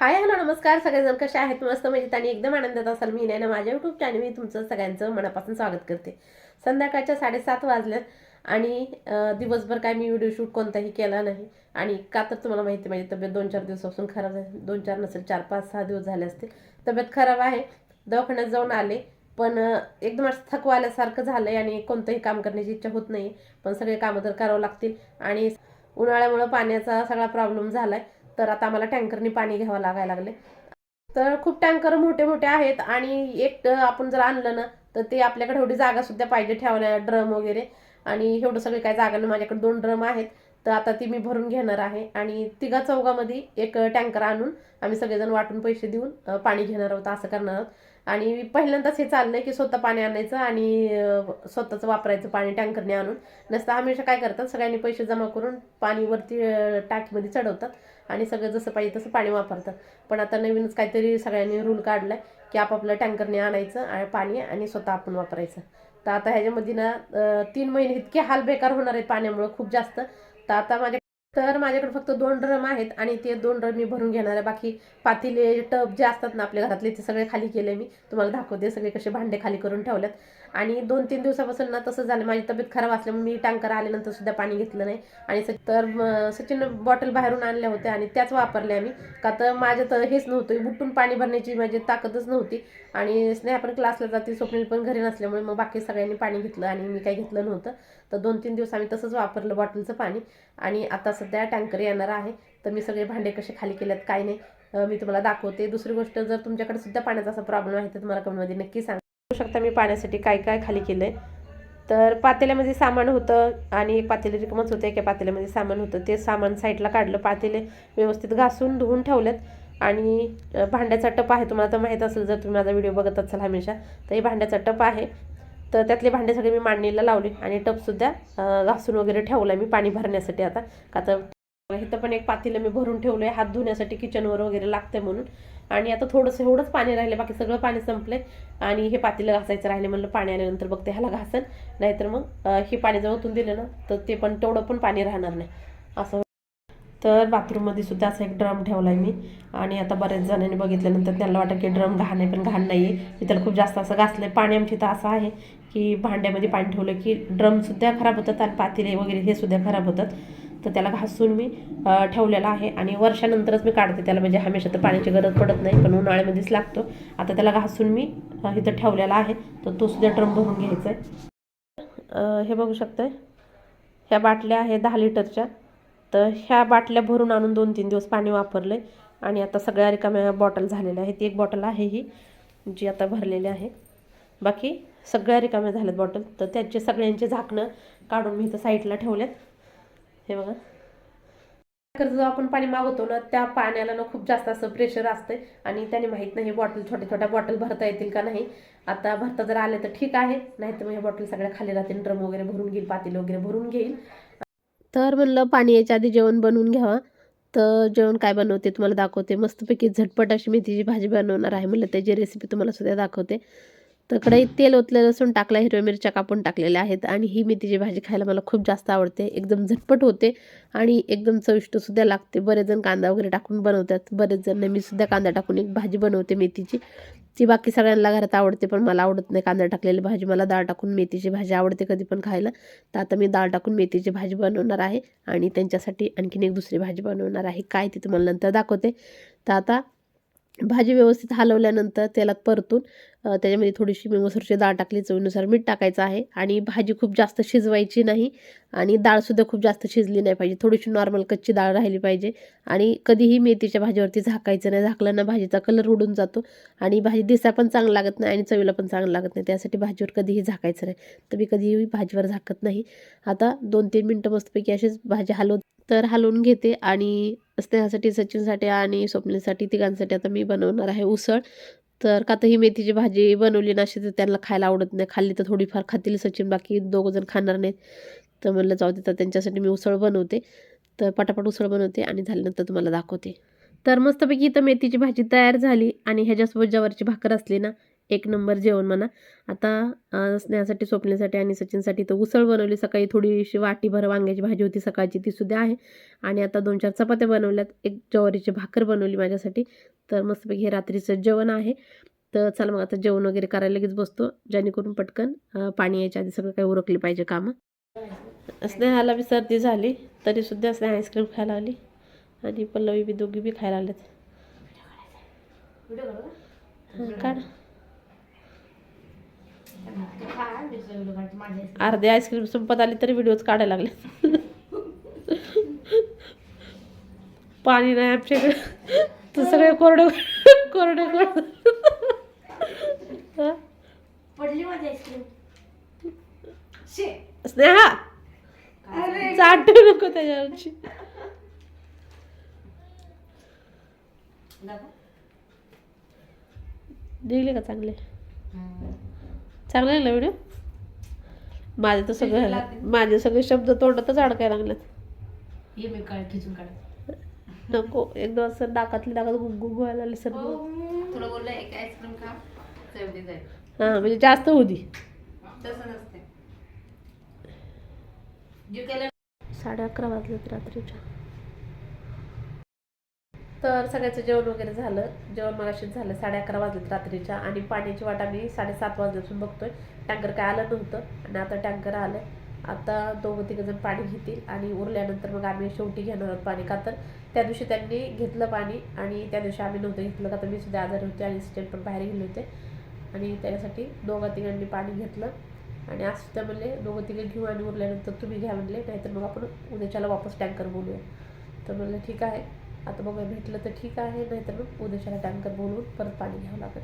Hi hello नमस्कार. सगळेजण कसे आहेत? मस्त मजेत आणि एकदम आनंदात असाल. मी ना माझ्या युट्यूब चॅनल मी तुमचं सगळ्यांचं मनापासून स्वागत करते. संध्याकाळच्या साडेसात वाजल्यात आणि दिवसभर काय मी व्हिडिओ शूट कोणताही केला नाही. आणि का तर तुम्हाला माहिती माझी तब्येत दोन चार दिवसापासून खराब आहे. दोन चार नसेल चार पाच सहा दिवस झाले असतील. तब्येत खराब आहे. दवाखान्यात जाऊन आले. पण एकदम असं थकवा आल्यासारखं आहे आणि कोणतंही काम करण्याची इच्छा होत नाही. पण सगळे कामं तर करावं लागतील. आणि उन्हाळ्यामुळं पाण्याचा सगळा प्रॉब्लेम झालाय. तर आता आम्हाला टँकरनी पाणी घ्यावं लागायला लागले तर खूप टँकर मोठे मोठे आहेत आणि एक आपण जर आणलं ना तर ते आपल्याकडे एवढी जागा सुद्धा पाहिजे ठेवण्या ड्रम वगैरे. आणि एवढं सगळे काय जागा नाही. माझ्याकडे दोन ड्रम आहेत. तर आता ती मी भरून घेणार आहे. आणि तिघा चौघामध्ये एक टँकर आणून आम्ही सगळेजण वाटून पैसे देऊन पाणी घेणार आहोत असं करणार आहोत. आणि पहिल्यांदाच हे चाललं आहे की स्वतः पाणी आणायचं आणि स्वतःचं वापरायचं पाणी टँकरने आणून. नसतं हमेशा काय करतात सगळ्यांनी पैसे जमा करून पाणीवरती टाकीमध्ये चढवतात आणि सगळं जसं पाहिजे तसं पाणी वापरतात. पण आता नवीनच काहीतरी सगळ्यांनी रूल काढलाय की आपापलं टँकरने आणायचं आणि पाणी आणि स्वतः आपण वापरायचं. तर आता ह्याच्यामध्ये ना तीन महिने इतके हाल बेकार होणार आहेत पाण्यामुळं खूप जास्त. तर आता माझ्या तर माझ्याकडे फक्त दोन ड्रम आहेत आणि ते दोन ड्रम मी भरून घेणार आहे. बाकी पातीले टब जे असतात ना आपल्या घरातले ते सगळे खाली केले मी. तुम्हाला दाखवते सगळे कसे भांडे खाली करून ठेवल्यात आणि दोन तीन दिवसापासून ना तसं झालं माझी तब्येत खराब असल्यामुळे मी टँकर आल्यानंतर सुद्धा पाणी घेतलं नाही. आणि तर सचिन बॉटल बाहेरून आणल्या होत्या आणि त्याच वापरल्या आम्ही का तर माझ्या तर हेच नव्हतं बुटून पाणी भरण्याची माझी ताकदच नव्हती. आणि स्नेहा पण क्लासला जाते स्वप्नील पण घरी नसल्यामुळे मग बाकी सगळ्यांनी पाणी घेतलं आणि मी काही घेतलं नव्हतं. तर दोन तीन दिवस आम्ही तसंच वापरलं बॉटलचं पाणी. आणि आता सध्या टँकर येणार आहे. तर मी सगळे भांडे कसे खाली केलेत काय नाही मी तुम्हाला दाखवते. दुसरी गोष्ट जर तुमच्याकडे सुद्धा पाण्याचा असा प्रॉब्लेम आहे तर तुम्हाला कमेंटमध्ये नक्की सांगू. शकता मी पाण्यासाठी काय काय खाली केलं आहे तर पातेल्यामध्ये सामान होतं आणि एक पातेले रिकमच होते एका पातेल्यामध्ये सामान होतं. ते सामान साईडला काढलं पातेले व्यवस्थित घासून धुवून ठेवलेत. आणि भांड्याचा टप आहे तुम्हाला तर माहीत असेल जर तुम्ही माझा व्हिडिओ बघत असाल हमेशा तर हे भांड्याचा टप आहे. तर त्यातले भांडे सगळे मी मांडणीला लावले आणि टपसुद्धा घासून वगैरे ठेवला मी पाणी भरण्यासाठी आता. का तर इथं पण एक पातेलं मी भरून ठेवलं आहे हात धुण्यासाठी किचनवर वगैरे लागतंय म्हणून. आणि आता थोडंसं एवढंच पाणी राहिले बाकी सगळं पाणी संपलंय. आणि हे पातेलं घासायचं राहिले म्हणलं पाणी आल्यानंतर बघते ह्याला घासन. नाहीतर मग हे पाणी जर ओतून दिलं ना तर ते पण तेवढं पण पाणी राहणार नाही. असं तर बाथरूममध्ये सुद्धा असा एक ड्रम ठेवला आहे मी. आणि आता बऱ्याच जणांनी बघितल्यानंतर त्यांना वाटतं की ड्रम घाण आहे पण घाण नाही आहे मी त्याला खूप जास्त असं घासलं आहे पाणी आमच्या इथं असं आहे की भांड्यामध्ये पाणी ठेवलं की ड्रमसुद्धा खराब होतात आणि पातेले वगैरे हे सुद्धा खराब होतात. तर त्याला घासून मी ठेवलेला आहे आणि वर्षानंतरच मी काढते त्याला. म्हणजे हमेशा तर पाण्याची गरज पडत नाही पण उन्हाळ्यामध्येच लागतो. आता त्याला घासून मी इथं ठेवलेला आहे. तर तो सुद्धा ड्रम भरून घ्यायचा आहे हे बघू शकताय. ह्या बाटल्या आहेत दहा लिटरच्या. तर ह्या बाटल्या भरून आणून दोन तीन दिवस पाणी वापरलं आणि आता सगळ्या रिकाम्या बॉटल झालेल्या आहेत. एक बॉटल आहे ही जी आता भरलेली आहे. बाकी सगळ्या रिकाम्या झाल्यात बॉटल. तर त्याचे सगळ्यांचे झाकणं काढून मी इथं साईडला ठेवल्यात. हे बघा. खरं जो आपण पाणी मागवतो ना त्या पाण्याला ना खूप जास्त असं प्रेशर असतं आणि त्याने माहीत नाही बॉटल छोट्या छोट्या बॉटल भरता येतील का नाही. आता भरता जर आले तर ठीक आहे. नाही तर मग हे बॉटल सगळ्या खाली राहतील ड्रम वगैरे भरून घेईल पातील वगैरे भरून घेईल. तर म्हणलं पाणी यायच्या आधी जेवण बनवून घ्यावा. तर जेवण काय बनवते तुम्हाला दाखवते. मस्तपैकी झटपट अशी मेथीची भाजी बनवणार आहे म्हणलं. त्याची रेसिपी तुम्हाला सुद्धा दाखवते. तर कढईत तेल ओतलं लसूण टाकला हिरव्या मिरच्या कापून टाकलेल्या आहेत आणि ही मेथीची भाजी खायला मला खूप जास्त आवडते. एकदम झटपट होते आणि एकदम चविष्टसुद्धा लागते. बरेच जण कांदा वगैरे टाकून बनवतात. बरेच जण मी सुद्धा कांदा टाकून एक भाजी बनवते मेथीची. ती बाकी सगळ्यांना घरात आवडते पण मला आवडत नाही. कांदा टाकलेली भाजी मला डाळ टाकून मेथीची भाजी आवडते कधी पण खायला. तर आता मी डाळ टाकून मेथीची भाजी बनवणार आहे आणि त्यांच्यासाठी आणखीन एक दुसरी भाजी बनवणार आहे. काय ती तुम्हाला नंतर दाखवते. तर आता भाजी व्यवस्थित हलवल्यानंतर त्याला परतून त्याच्यामध्ये थोडीशी मी मसूरची डाळ टाकली चवीनुसार मीठ टाकायचं आहे आणि भाजी खूप जास्त शिजवायची नाही आणि डाळसुद्धा खूप जास्त शिजली नाही पाहिजे. थोडीशी नॉर्मल कच्ची डाळ राहिली पाहिजे आणि कधीही मेथीच्या भाजीवरती झाकायचं नाही झाकल्यानं भाजीचा कलर उडून जातो आणि भाजी दिसा पण चांगलं लागत नाही आणि चवीला पण चांगलं लागत नाही. त्यासाठी भाजीवर कधीही झाकायचं नाही. तर मी कधीही भाजीवर झाकत नाही. आता दोन तीन मिनटं मस्तपैकी अशीच भाजी हलवत तर हलवून घेते आणि स्नेहासाठी सचिनसाठी आणि स्वप्नेसाठी तिघांसाठी आता मी बनवणार आहे उसळ. तर का तर ही मेथीची भाजी बनवली ना अशी तर त्यांना खायला आवडत नाही. खाल्ली तर थोडीफार खातील सचिन बाकी दोघं जण खाणार नाहीत. तर म्हणलं जाऊ दे तर त्यांच्यासाठी मी उसळ बनवते. तर पटापट उसळ बनवते आणि झाल्यानंतर तुम्हाला दाखवते. तर मस्तपैकी इथं मेथीची भाजी तयार झाली आणि ह्याच्यासोबत ज्वारीची भाकर असली ना एक नंबर जेवण म्हणा. आता स्नेहासाठी स्वप्नासाठी आणि सचिनसाठी तर उसळ बनवली. सकाळी थोडीशी वाटीभर वांग्याची भाजी होती सकाळची ती सुद्धा आहे. आणि आता दोन चार चपात्या बनवल्यात. एक ज्वारीची भाकर बनवली माझ्यासाठी. तर मस्तपैकी हे रात्रीचं जेवण आहे. तर चला मग आता जेवण वगैरे करायला लगेच बसतो. जेणेकरून पटकन पाणी यायच्या आधी सगळं काही उरकले पाहिजे कामं. स्नेहाला बी सर्दी झाली. तरीसुद्धा स्नेहा आईस्क्रीम खायला आली. आणि पल्लवी बी दोघी बी खायला आलेत हं, काढ. अर्धे आईस्क्रीम संपत आली तरी व्हिडिओज काढायला लागले. पाणी नाही आमच्याकडे. तू सगळे कोरडे कोरडे कोरडे. हं? स्नेहा! चाटू नको त्याच्यावरची. निघले का चांगले? चांगले लागले व्हिडिओ? माझे तर सगळं माझे सगळे शब्द तोंडातच अडकायला लागलेत. नको. एकदम असं नाकातली नाकात गुंगू व्हायला लागले चवडी जाईल हां म्हणजे जास्त केलं साडे अकरा वाजलेत रात्रीच्या. तर सगळ्याचं जेवण वगैरे झालं. जेवण मगाशीच झालं साडे अकरा वाजलेत रात्रीच्या आणि पाण्याची वाट आम्ही साडेसात वाजल्यापासून बघतोय. टँकर काय आलं नव्हतं आणि आता टँकर आलं आता दोघं तिघं जण पाणी घेतील आणि उरल्यानंतर मग आम्ही शेवटी घेणार आहोत पाणी. का तर त्या दिवशी त्यांनी घेतलं पाणी आणि त्या दिवशी आम्ही नव्हतं घेतलं. का तर मी सुद्धा आजारी होते आणि स्टेट पण बाहेर गेले होते. आणि त्याच्यासाठी दोघं तिघांनी पाणी घेतलं. आणि आज सुद्धा म्हणले दोघं तिघं घेऊ आणि उरल्यानंतर तुम्ही घ्या म्हणले. नाहीतर मग आपण उद्याच्याला वापस टँकर बोलूया. तर म्हणलं ठीक आहे. आता बघा भेटलं तर ठीक आहे नाहीतर मग उद्याच्याला टँकर बोलवून परत पाणी घ्यावं लागेल.